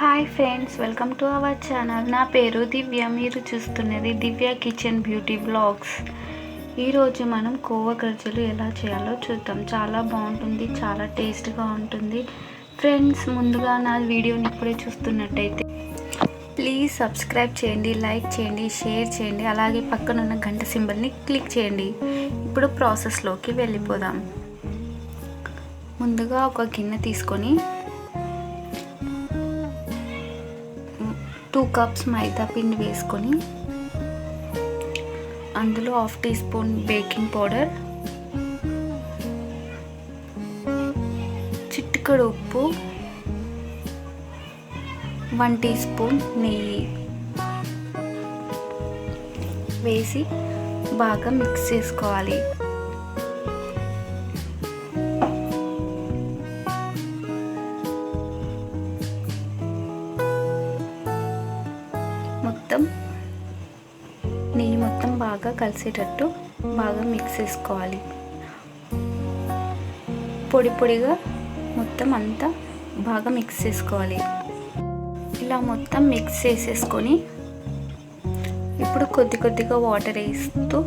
Hi friends welcome to our channel. నా పేరు దివ్య. మీరు చూస్తున్నది దివ్య కిచెన్ బ్యూటీ బ్లాగ్స్. ఈరోజు మనం కోవా గర్జలు ఎలా చేయాలో చూద్దాం. చాలా బాగుంటుంది చాలా టేస్ట్గా ఉంటుంది. ఫ్రెండ్స్ ముందుగా నా వీడియోని ఇప్పుడే చూస్తున్నట్టయితే ప్లీజ్ సబ్స్క్రైబ్ చేయండి లైక్ చేయండి షేర్ చేయండి అలాగే పక్కన ఉన్న గంట సింబల్ని క్లిక్ చేయండి. ఇప్పుడు ప్రాసెస్లోకి వెళ్ళిపోదాం. ముందుగా ఒక గిన్నె తీసుకొని టూ కప్స్ మైదా పిండి వేసుకొని అందులో half teaspoon baking powder చిటికడు ఉప్పు వన్ టీ స్పూన్ నెయ్యి వేసి బాగా మిక్స్ చేసుకోవాలి. మొత్తం నెయ్యి మొత్తం బాగా కలిసేటట్టు బాగా మిక్స్ చేసుకోవాలి. పొడి పొడిగా మొత్తం అంతా బాగా మిక్స్ చేసుకోవాలి. ఇలా మొత్తం మిక్స్ చేసేసుకొని ఇప్పుడు కొద్ది కొద్దిగా వాటర్ వేస్తూ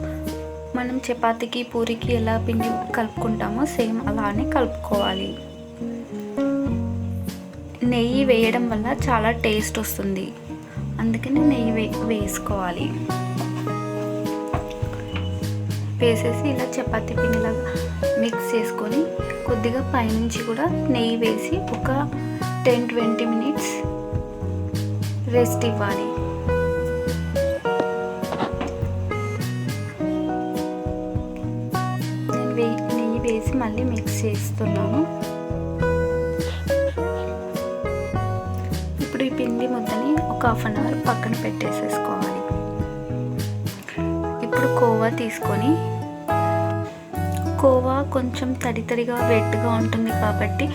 మనం చపాతీకి పూరికి ఎలా పిండి కలుపుకుంటామో సేమ్ అలానే కలుపుకోవాలి. నెయ్యి వేయడం వల్ల చాలా టేస్ట్ వస్తుంది. అందుకని నెయ్యి వే వేసుకోవాలి. వేసేసి ఇలా చపాతీ పిండిలాగా మిక్స్ చేసుకొని కొద్దిగా పైనుంచి కూడా నెయ్యి వేసి ఒక టెన్ ట్వంటీ మినిట్స్ రెస్ట్ ఇవ్వాలి. నేను వే నెయ్యి వేసి మళ్ళీ మిక్స్ చేస్తున్నాను. పిండి ముద్దని ఒక హాఫ్ అన్ అవర్ పక్కన పెట్టేసేసుకోవాలి. ఇప్పుడు కోవా తీసుకొని కోవా కొంచెం తడి తడిగా వెట్గా ఉంటుంది కాబట్టి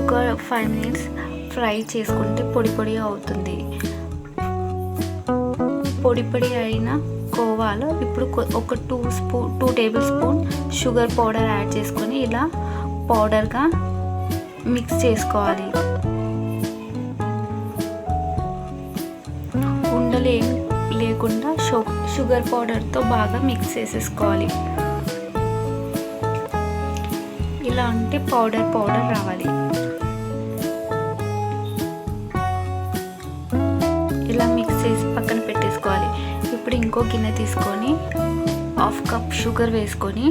ఒక ఫైవ్ మినిట్స్ ఫ్రై చేసుకుంటే పొడి పొడి అవుతుంది. పొడి పొడి అయిన కోవాలో ఇప్పుడు ఒక two spoon two tablespoon sugar powder add చేసుకొని ఇలా పౌడర్గా మిక్స్ చేసుకోవాలి. లేకుండా షుగర్ పౌడర్తో బాగా మిక్స్ చేసేసుకోవాలి. ఇలా అంటే పౌడర్ పౌడర్ రావాలి. ఇలా మిక్స్ చేసి పక్కన పెట్టేసుకోవాలి. ఇప్పుడు ఇంకో గిన్నె తీసుకొని హాఫ్ కప్ షుగర్ వేసుకొని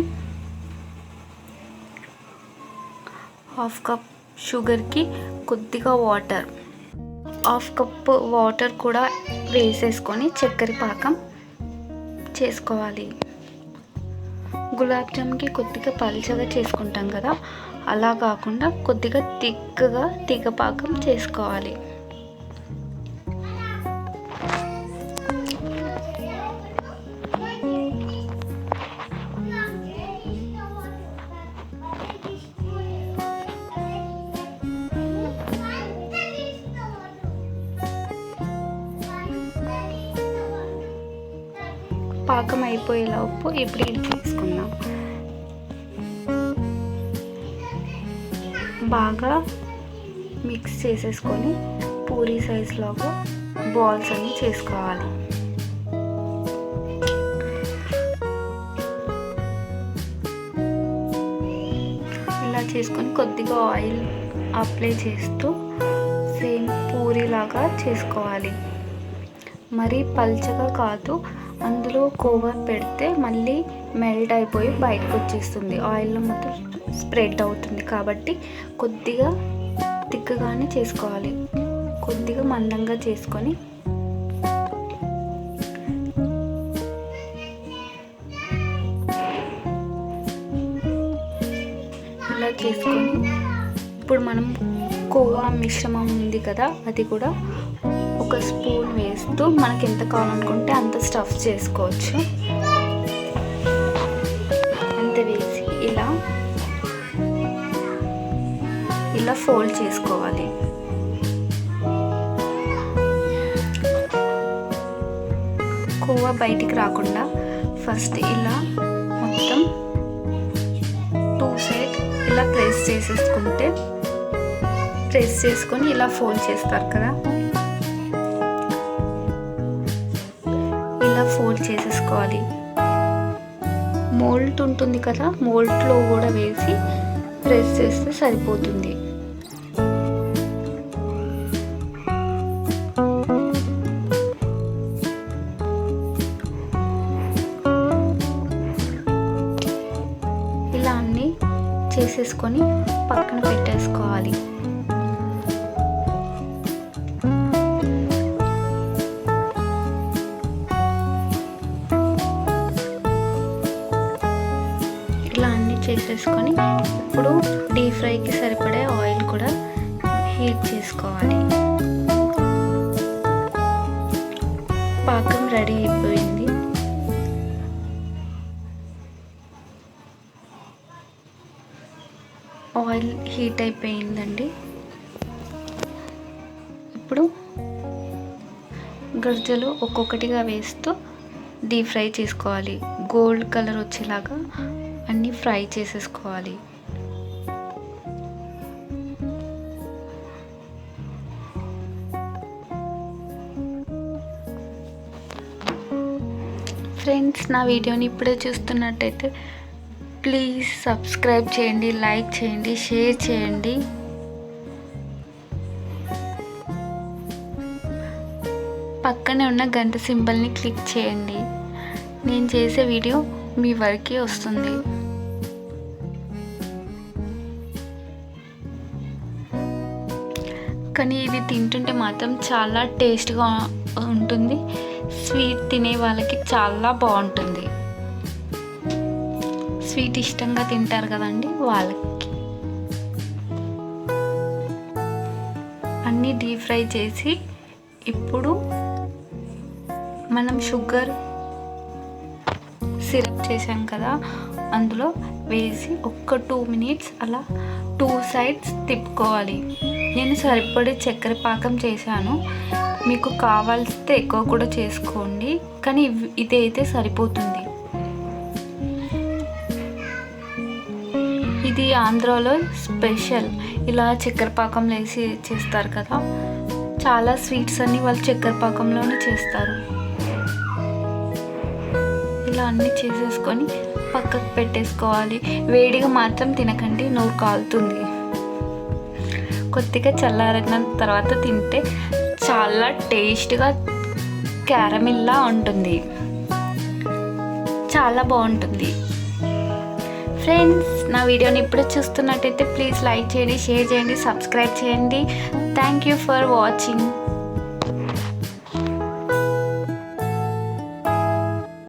హాఫ్ కప్ షుగర్కి కొద్దిగా వాటర్ హాఫ్ కప్ వాటర్ కూడా వేసేసుకొని చక్కెర పాకం చేసుకోవాలి. గులాబ్ జామ్కి కొద్దిగా పల్చగా చేసుకుంటాం కదా అలా కాకుండా కొద్దిగా తిక్కగా తీగ పాకం చేసుకోవాలి. పాకం అయిపోయేలోపు ఇప్పుడు ఇది తీసుకుందాం. బాగా మిక్స్ చేసేసుకొని పూరీ సైజులోపు బాల్స్ అన్ని చేసుకోవాలి. ఇలా చేసుకొని కొద్దిగా ఆయిల్ అప్లై చేస్తూ సేమ్ పూరీలాగా చేసుకోవాలి. మరీ పల్చగా కాదు అందులో కోవా పెడితే మళ్ళీ మెల్ట్ అయిపోయి బయటకు వచ్చేస్తుంది. ఆయిల్లో మొత్తం స్ప్రెడ్ అవుతుంది కాబట్టి కొద్దిగా తిక్కగానే చేసుకోవాలి. కొద్దిగా మందంగా చేసుకొని ఇలా చేసుకొని ఇప్పుడు మనం కోవా మిశ్రమం ఉంది కదా అది కూడా ఒక స్పూన్ వేస్తూ మనకి ఎంత కావాలనుకుంటే అంత స్టఫ్ చేసుకోవచ్చు. అంత వేసి ఇలా ఇలా ఫోల్డ్ చేసుకోవాలి. కోవా బయటికి రాకుండా ఫస్ట్ ఇలా మొత్తం టూ సైడ్ ఇలా ప్రెస్ చేసేసుకుంటే ప్రెస్ చేసుకొని ఇలా ఫోల్డ్ చేస్తారు కదా. ఇలా ఫోల్డ్ చేసేసుకోవాలి? మోల్ట్ ఉంటుంది కదా మోల్ట్లో కూడా వేసి ప్రెస్ చేస్తే సరిపోతుంది. ఇలా అన్నీ చేసేసుకొని పక్కన పెట్టేసుకోవాలి. చేసేసుకొని ఇప్పుడు డీప్ ఫ్రైకి సరిపడే ఆయిల్ కూడా హీట్ చేసుకోవాలి. పాకం రెడీ అయిపోయింది. ఆయిల్ హీట్ అయిపోయిందండి. ఇప్పుడు గర్జలు ఒక్కొక్కటిగా వేస్తూ డీప్ ఫ్రై చేసుకోవాలి. గోల్డ్ కలర్ వచ్చేలాగా అన్నీ ఫ్రై చేసేసుకోవాలి. ఫ్రెండ్స్ నా వీడియోని ఇప్పుడే చూస్తున్నట్టయితే ప్లీజ్ సబ్స్క్రైబ్ చేయండి లైక్ చేయండి షేర్ చేయండి. పక్కనే ఉన్న గంట సింబల్ని క్లిక్ చేయండి. నేను చేసే వీడియో మీ వరకే వస్తుంది. కానీ ఇది తింటుంటే మాత్రం చాలా టేస్ట్గా ఉంటుంది. స్వీట్ తినే వాళ్ళకి చాలా బాగుంటుంది. స్వీట్ ఇష్టంగా తింటారు కదండి వాళ్ళకి. అన్నీ డీప్ ఫ్రై చేసి ఇప్పుడు మనం షుగర్ సిరప్ చేసాం కదా అందులో వేసి ఒక్క టూ మినిట్స్ అలా టూ సైడ్స్ తిప్పుకోవాలి. నేను సరిపడే చక్కెర పాకం చేశాను. మీకు కావాల్సితే ఎక్కువ కూడా చేసుకోండి కానీ ఇదైతే సరిపోతుంది. ఇది ఆంధ్రాలో స్పెషల్. ఇలా చక్కెర పాకంలో వేసి చేస్తారు కదా చాలా స్వీట్స్ అన్నీ వాళ్ళు చక్కెర పాకంలోనే చేస్తారు. ఇలా అన్నీ చేసేసుకొని పక్కకు పెట్టేసుకోవాలి. వేడిగా మాత్రం తినకండి నోరు కాలుతుంది. కొద్దిగా చల్లారిన తర్వాత తింటే చాలా టేస్ట్గా క్యారమిల్లా ఉంటుంది. చాలా బాగుంటుంది. ఫ్రెండ్స్ నా వీడియోని ఇప్పుడే చూస్తున్నట్టయితే ప్లీజ్ లైక్ చేయండి షేర్ చేయండి సబ్స్క్రైబ్ చేయండి. Thank you for watching.